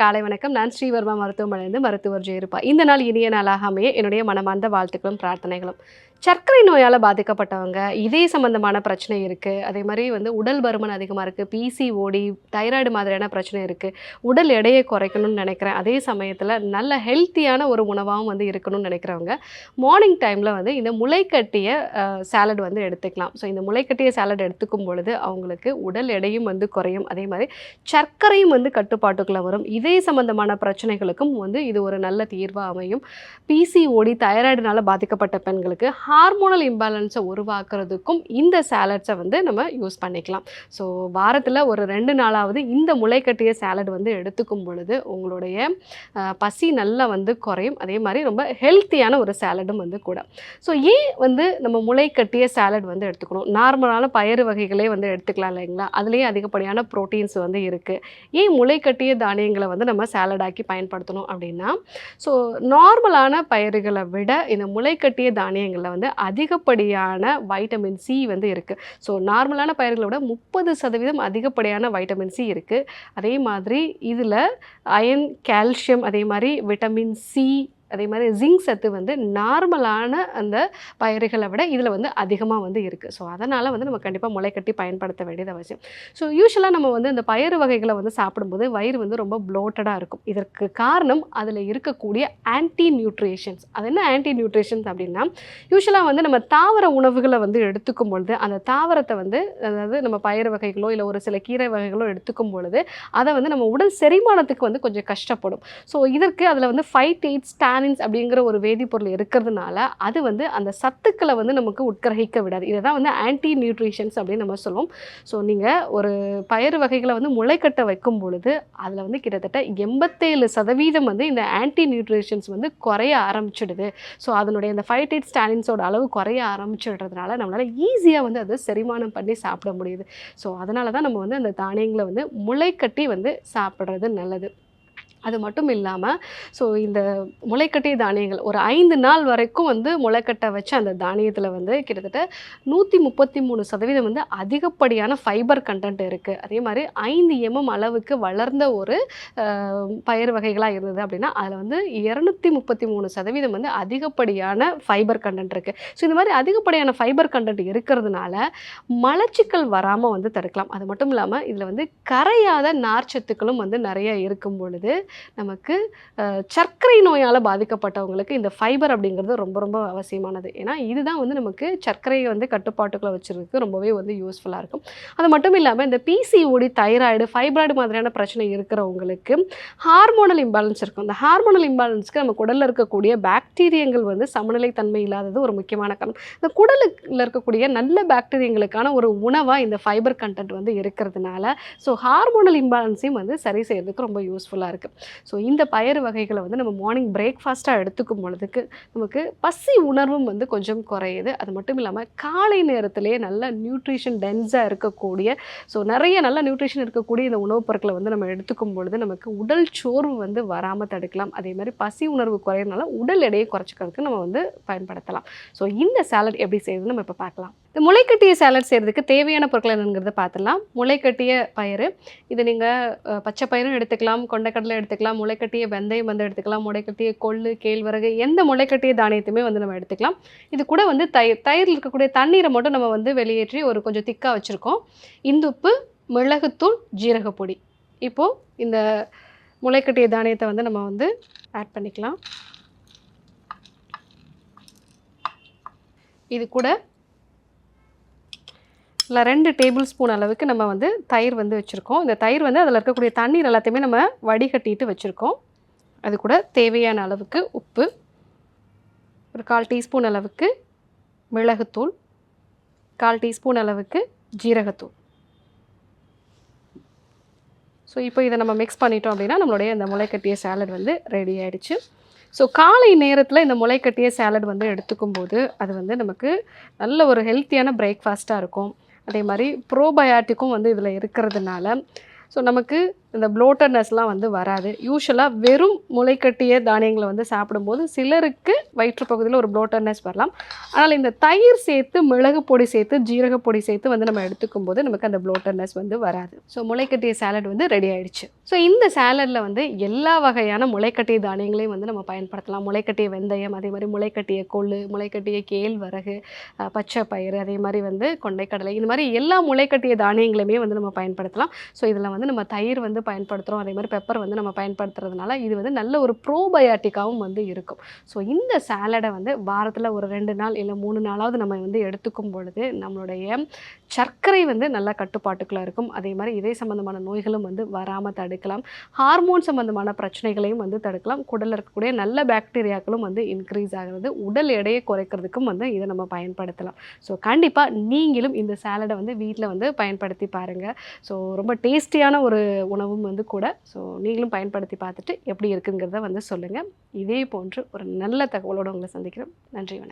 காலை வணக்கம். நான் ஸ்ரீவர்மா மருத்துவமனையிலிருந்து மருத்துவர் ஜெயருப்பா இந்த நாள் இனிய நாளாக அமைய என்னுடைய மனமார்ந்த வாழ்த்துக்களும் பிரார்த்தனைகளும். சர்க்கரை நோயால் பாதிக்கப்பட்டவங்க இதய சம்பந்தமான பிரச்சனை இருக்குது அதே மாதிரி வந்து உடல் பருமன் அதிகமாக இருக்குது பிசிஓடி தைராய்டு மாதிரியான பிரச்சனை இருக்குது உடல் எடையை குறைக்கணும்னு நினைக்கிறேன். அதே சமயத்தில் நல்ல ஹெல்த்தியான ஒரு உணவாகவும் வந்து இருக்கணும்னு நினைக்கிறவங்க மார்னிங் டைமில் வந்து இந்த முளைக்கட்டிய சாலட் வந்து எடுத்துக்கலாம். ஸோ இந்த முளைக்கட்டிய சாலட் எடுத்துக்கும் பொழுது அவங்களுக்கு உடல் எடையும் வந்து குறையும். அதே மாதிரி சர்க்கரையும் வந்து கட்டுப்பாட்டுக்குள்ளே வரும். இதய சம்பந்தமான பிரச்சனைகளுக்கும் வந்து இது ஒரு நல்ல தீர்வாக அமையும். பிசிஓடி தைராய்டுனால பாதிக்கப்பட்ட பெண்களுக்கு ஹார்மோனல் இம்பேலன்ஸை உருவாக்குறதுக்கும் இந்த சாலட்ஸை வந்து நம்ம யூஸ் பண்ணிக்கலாம். ஸோ வாரத்தில் ஒரு ரெண்டு நாளாவது இந்த முளைக்கட்டிய சாலட் வந்து எடுத்துக்கும் பொழுது உங்களுடைய பசி நல்லா வந்து குறையும். அதே மாதிரி ரொம்ப ஹெல்த்தியான ஒரு சாலடும் வந்து கூட. ஸோ ஏன் வந்து நம்ம முளைக்கட்டிய சாலட் வந்து எடுத்துக்கணும்? நார்மலான பயறு வகைகளே வந்து எடுத்துக்கலாம் இல்லைங்களா? அதுலேயே அதிகப்படியான ப்ரோட்டீன்ஸ் வந்து இருக்குது ஏன் முளைக்கட்டிய தானியங்களை வந்து நம்ம சேலடாக்கி பயன்படுத்தணும் அப்படின்னா ஸோ நார்மலான பயிர்களை விட இந்த முளைக்கட்டிய தானியங்களில் வந்து அதிகப்படியான வைட்டமின் சி வந்து இருக்குது ஸோ நார்மலான பயிர்களை விட முப்பது சதவீதம் அதிகப்படியான வைட்டமின் சி இருக்குது அதே மாதிரி இதில் அயன் கால்சியம் அதே மாதிரி விட்டமின் சி அதே மாதிரி ஜிங்க் சத்து வந்து நார்மலான அந்த பயிர்களை விட இதில் வந்து அதிகமாக வந்து இருக்குது ஸோ அதனால் வந்து நம்ம கண்டிப்பாக முளைக்கட்டி பயன்படுத்த வேண்டியது அவசியம். ஸோ யூஸ்வலாக நம்ம வந்து இந்த பயிறு வகைகளை வந்து சாப்பிடும்போது வயிறு வந்து ரொம்ப ப்ளோட்டடாக இருக்கும். இதற்கு காரணம் அதில் இருக்கக்கூடிய ஆன்டி நியூட்ரிஷன்ஸ் அது என்ன ஆன்டி நியூட்ரிஷன்ஸ் அப்படின்னா யூஸ்வலாக வந்து நம்ம தாவர உணவுகளை வந்து எடுத்துக்கும் பொழுது அந்த தாவரத்தை வந்து அதாவது நம்ம பயிறு வகைகளோ இல்லை ஒரு சில கீரை வகைகளோ எடுத்துக்கும் பொழுது அதை வந்து நம்ம உடல் செரிமானத்துக்கு வந்து கொஞ்சம் கஷ்டப்படும். ஸோ இதற்கு அதில் வந்து ஃபைட் எயிட் ஸ்டாண்ட் டானின்ஸ் அப்படிங்கிற ஒரு வேதிப்பொருள் இருக்கிறதுனால அது வந்து அந்த சத்துக்களை வந்து நமக்கு உட்கிரகிக்க விடாது. இதை தான் வந்து ஆன்டி நியூட்ரிஷன்ஸ் அப்படின்னு நம்ம சொல்லுவோம். ஸோ நீங்கள் ஒரு பயிர் வகைகளை வந்து முளைக்கட்ட வைக்கும் பொழுது அதில் வந்து கிட்டத்தட்ட எண்பத்தேழு சதவீதம் வந்து இந்த ஆன்டி நியூட்ரிஷன்ஸ் வந்து குறைய ஆரம்பிச்சிடுது. ஸோ அதனுடைய அந்த ஃபைட் எயிட் ஸ்டானின்ஸோட அளவு குறைய ஆரம்பிச்சிடுறதுனால நம்மளால் ஈஸியாக வந்து அதை செரிமானம் பண்ணி சாப்பிட முடியுது. ஸோ அதனால தான் நம்ம வந்து அந்த தானியங்களை வந்து முளைக்கட்டி வந்து சாப்பிட்றது நல்லது. அது மட்டும் இல்லாமல் ஸோ இந்த முளைக்கட்டை தானியங்கள் ஒரு ஐந்து நாள் வரைக்கும் வந்து முளைக்கட்டை வச்சு அந்த தானியத்தில் வந்து கிட்டத்தட்ட நூற்றி முப்பத்தி மூணு சதவீதம் வந்து அதிகப்படியான ஃபைபர் கண்டென்ட் இருக்குது அதே மாதிரி ஐந்து எம்எம் அளவுக்கு வளர்ந்த ஒரு பயிர் வகைகளாக இருந்தது அப்படின்னா அதில் வந்து இரநூத்தி முப்பத்தி மூணு சதவீதம் வந்து அதிகப்படியான ஃபைபர் கண்டென்ட் இருக்குது ஸோ இந்த மாதிரி அதிகப்படியான ஃபைபர் கண்டென்ட் இருக்கிறதுனால மலச்சிக்கல் வராமல் வந்து தடுக்கலாம். அது மட்டும் இல்லாமல் இதில் வந்து கரையாத நார்ச்சத்துக்களும் வந்து நிறைய இருக்கும் பொழுது நமக்கு சர்க்கரை நோயால் பாதிக்கப்பட்டவங்களுக்கு இந்த ஃபைபர் அப்படிங்கிறது ரொம்ப ரொம்ப அவசியமானது. ஏன்னா இதுதான் வந்து நமக்கு சர்க்கரையை வந்து கட்டுப்பாட்டுக்குள்ளே வச்சுருக்கு ரொம்பவே வந்து யூஸ்ஃபுல்லாக இருக்கும். அது மட்டும் இல்லாமல் இந்த பிசிஓடி தைராய்டு ஃபைப்ராய்டு மாதிரியான பிரச்சனை இருக்கிறவங்களுக்கு ஹார்மோனல் இம்பேலன்ஸ் இருக்கும். இந்த ஹார்மோனல் இம்பேலன்ஸ்க்கு நம்ம குடலில் இருக்கக்கூடிய பாக்டீரியங்கள் வந்து சமநிலைத்தன்மை இல்லாதது ஒரு முக்கியமான காரணம். இந்த குடலுக்குள்ள இருக்கக்கூடிய நல்ல பாக்டீரியங்களுக்கான ஒரு உணவாக இந்த ஃபைபர் கண்டென்ட் வந்து இருக்கிறதுனால ஸோ ஹார்மோனல் இம்பேலன்ஸையும் வந்து சரி செய்கிறதுக்கு ரொம்ப யூஸ்ஃபுல்லாக இருக்குது ஸோ இந்த பயறு வகைகளை வந்து நம்ம மார்னிங் பிரேக்ஃபாஸ்ட்டாக எடுத்துக்கும் பொழுதுக்கு நமக்கு பசி உணர்வும் வந்து கொஞ்சம் குறையுது. அது மட்டும் இல்லாமல் காலை நேரத்திலே நல்ல நியூட்ரிஷன் டென்ஸாக இருக்கக்கூடிய ஸோ நிறைய நல்ல நியூட்ரிஷன் இருக்கக்கூடிய இந்த உணவுப் பொருட்களை வந்து நம்ம எடுத்துக்கும் பொழுது நமக்கு உடல் சோர்வு வந்து வராமல் தடுக்கலாம். அதே மாதிரி பசி உணர்வு குறையறனால உடல் எடையை குறைச்சிக்கிறதுக்கு நம்ம வந்து பயன்படுத்தலாம். ஸோ இந்த சாலட் எப்படி செய்யுதுன்னு நம்ம இப்போ பார்க்கலாம். இந்த முளைக்கட்டிய சேலட் செய்கிறதுக்கு தேவையான பொருட்கள் என்னங்கிறத பார்த்துடலாம் முளைக்கட்டிய பயிறு. இது நீங்கள் பச்சை பயிரும் எடுத்துக்கலாம் கொண்டைக்கடலை எடுத்துக்கலாம் முளைக்கட்டிய வெந்தயம் வந்து எடுத்துக்கலாம் முளைக்கட்டிய கொள்ளு கேழ்வரகு எந்த முளைக்கட்டிய தானியத்தையுமே வந்து நம்ம எடுத்துக்கலாம். இது கூட வந்து தயிர் தயிரில் இருக்கக்கூடிய தண்ணீரை மட்டும் நம்ம வந்து வெளியேற்றி ஒரு கொஞ்சம் திக்காக வச்சுருக்கோம். இந்துப்பு மிளகுத்தூள் ஜீரகப்பொடி. இப்போது இந்த முளைக்கட்டிய தானியத்தை வந்து நம்ம வந்து ஆட் பண்ணிக்கலாம். இது கூட இல்லை ரெண்டு டேபிள் ஸ்பூன் அளவுக்கு நம்ம வந்து தயிர் வந்து வச்சுருக்கோம். இந்த தயிர் வந்து அதில் இருக்கக்கூடிய தண்ணீர் எல்லாத்தையுமே நம்ம வடிகட்டிட்டு வச்சுருக்கோம். அது கூட தேவையான அளவுக்கு உப்பு ஒரு கால் டீஸ்பூன் அளவுக்கு மிளகுத்தூள் கால் டீஸ்பூன் அளவுக்கு ஜீரகத்தூள். ஸோ இப்போ இதை நம்ம மிக்ஸ் பண்ணிட்டோம் அப்படின்னா நம்மளுடைய இந்த முளைக்கட்டிய சேலட் வந்து ரெடி ஆகிடுச்சு ஸோ காலை நேரத்தில் இந்த முளைக்கட்டிய சேலட் வந்து எடுத்துக்கும் போது அது வந்து நமக்கு நல்ல ஒரு ஹெல்த்தியான பிரேக்ஃபாஸ்ட்டாக இருக்கும். அதே மாதிரி ப்ரோபயாட்டிக்கும் வந்து இதில் இருக்கிறதுனால ஸோ நமக்கு இந்த ப்ளோட்டர்னஸ்லாம் வந்து வராது. யூஸ்வலாக வெறும் முளைக்கட்டிய தானியங்களை வந்து சாப்பிடும்போது சிலருக்கு வயிற்றுப்பகுதியில் ஒரு ப்ளோட்டர்னஸ் வரலாம். ஆனால் இந்த தயிர் சேர்த்து மிளகு பொடி சேர்த்து ஜீரக பொடி சேர்த்து வந்து நம்ம எடுத்துக்கும் போது நமக்கு அந்த ப்ளோட்டர்னஸ் வந்து வராது. ஸோ முளைக்கட்டிய சாலட் வந்து ரெடி ஆயிடுச்சு. ஸோ இந்த சாலடில் வந்து எல்லா வகையான முளைக்கட்டிய தானியங்களையும் வந்து நம்ம பயன்படுத்தலாம். முளைக்கட்டிய வெந்தயம் அதே மாதிரி முளைக்கட்டிய கொள்ளு முளைக்கட்டிய கேழ்வரகு பச்சை பயிறு அதே மாதிரி வந்து கொண்டைக்கடலை இந்த மாதிரி எல்லா முளைக்கட்டிய தானியங்களுமே வந்து நம்ம பயன்படுத்தலாம். ஸோ இதில் வந்து நம்ம தயிர் வந்து பயன்படுத்துகிறோம் அதே மாதிரி பெப்பர் வந்து நம்ம பயன்படுத்துறதுனால இது வந்து நல்ல ஒரு ப்ரோபயாட்டிக்காகவும் வந்து இருக்கும். ஸோ இந்த சாலடை வந்து வாரத்தில் ஒரு ரெண்டு நாள் இல்லை மூணு நாளாவது நம்ம வந்து எடுத்துக்கும் பொழுது நம்மளுடைய சர்க்கரை வந்து நல்லா கட்டுப்பாட்டுக்குள்ளே இருக்கும். அதே மாதிரி இதய சம்பந்தமான நோய்களும் வந்து வராமல் தடுக்கலாம். ஹார்மோன் சம்பந்தமான பிரச்சனைகளையும் வந்து தடுக்கலாம். குடலில் இருக்கக்கூடிய நல்ல பாக்டீரியாக்களும் வந்து இன்க்ரீஸ் ஆகிறது உடல் எடையை குறைக்கிறதுக்கும் வந்து இதை நம்ம பயன்படுத்தலாம். ஸோ கண்டிப்பாக நீங்களும் இந்த சாலடை வந்து வீட்டில் வந்து பயன்படுத்தி பாருங்கள் ஸோ ரொம்ப டேஸ்டியான ஒரு உணவும் வந்து கூட ஸோ நீங்களும் பயன்படுத்தி பார்த்துட்டு எப்படி இருக்குங்கிறத வந்து சொல்லுங்கள் இதே போன்று ஒரு நல்ல தகவலோடு உங்களை சந்திக்கிறோம். நன்றி வணக்கம்.